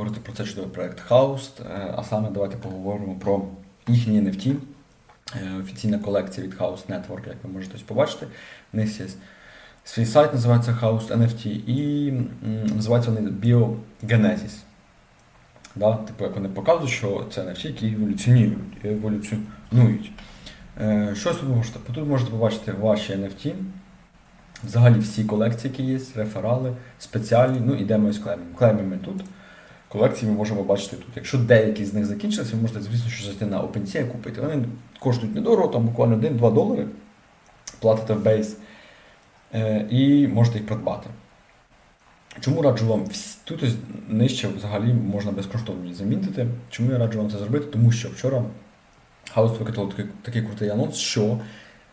поговорити про цей чудовий проект Хауст. Е, А саме давайте поговоримо про їхні NFT. Е, Офіційна колекція від House Network, як ви можете побачити. У них є свій сайт, називається House NFT, і м, називаються вони Biogenesis. Да? Типу, як вони показують, що це NFT, які еволюціонують. еволюціонують. Е, Що тут можете? Тут можете побачити ваші NFT, взагалі всі колекції, які є, реферали, спеціальні, ну ідемо з клеймами. Клеймами тут. Колекції ми можемо бачити тут. Якщо деякі з них закінчилися, ви можете, звісно, що зайти на OpenSea купити. Вони коштують недорого, там буквально 1-2 долари. Платите в бейс е, і можете їх придбати. Чому раджу вам тут нижче взагалі можна безкоштовно замінити. Чому я раджу вам це зробити? Тому що вчора Хаус викатав такий, такий крутий анонс, що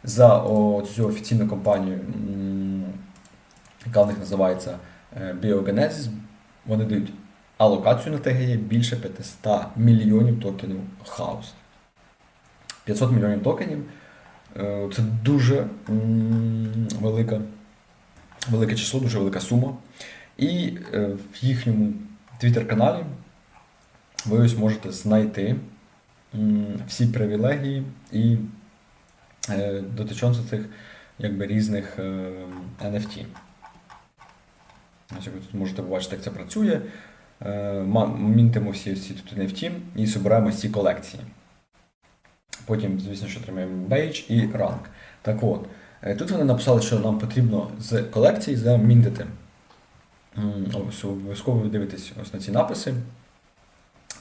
за о, цю офіційну компанію, яка в них називається е, Biogenesis, вони дають алокацію на ТГЄ більше 500 мільйонів токенів Хаус. 500 мільйонів токенів. е, Це дуже велика, велике число, дуже велика сума. І е, в їхньому твіттер-каналі ви ось можете знайти всі привілегії і е, дотичонця цих якби, різних NFT. Ось як ви тут можете побачити, як це працює. Е, Мінтимо всі ці тут NFT і збираємо ці колекції. Потім, звісно, що отримаємо бейдж і ранг. Так от, е, тут вони написали, що нам потрібно з колекції замінтити. Обов'язково ви дивитесь ось на ці написи.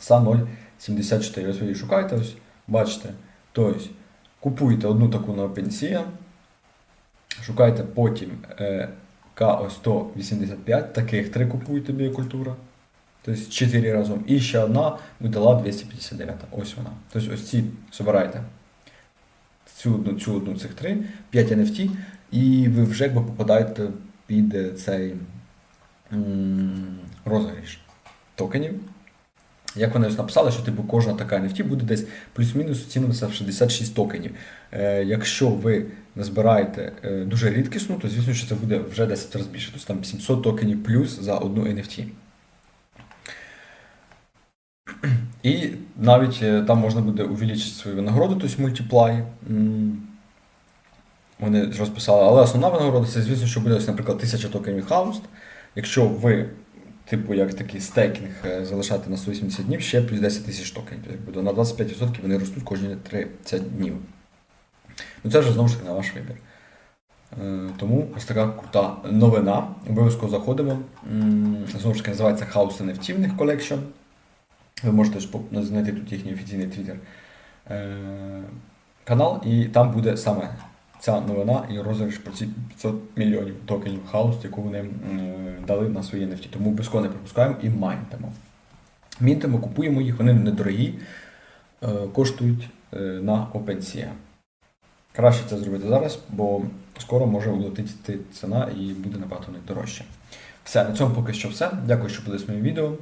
СА 074. Ось ви її шукаєте, ось бачите. Тобто, купуєте одну таку на OpenSea, шукайте потім е, КО185, таких три купуєте біокультура. Тобто 4 разом. І ще одна видала 259. Ось вона. Тобто ось ці збираєте. Цю одну, цю одну цих три, 5 NFT, і ви вже якби попадаєте під е, цей розіграш токенів. Як вони ось написали, що типу кожна така NFT буде десь плюс-мінус оцінюватися в 66 токенів. Е, якщо ви назбираєте е, дуже рідкісну, то звісно, що це буде вже 10 разів більше. Тобто там 700 токенів плюс за одну NFT. І навіть е, там можна буде увеличити свою винагороду, тобто мультиплай. Вони розписали, але основна винагорода це, звісно, що буде, ось, наприклад, 1000 токенів Хауст. Якщо ви, типу, як такий стейкінг е, залишати на 180 днів, ще плюс 10 тисяч токенів. Тобто на 25% вони ростуть кожні 30 днів. Ну це вже знову ж таки на ваш вибір. Е, Тому ось така крута новина. Обов'язково заходимо. Знову ж таки, називається House NFT в них Collection. Ви можете знайти тут їхній офіційний твіттер е, канал, і там буде саме ця новина і розіграш про ці 500 мільйонів токенів хаус, яку вони дали на свої NFT. Тому обов'язково не пропускаємо і майнтимо. Мінтимо, купуємо їх, вони недорогі, е, коштують е, на OpenSea. Краще це зробити зараз, бо скоро може улетіти ціна і буде набагато дорожче. Все, на цьому поки що все. Дякую, що подивились моє відео.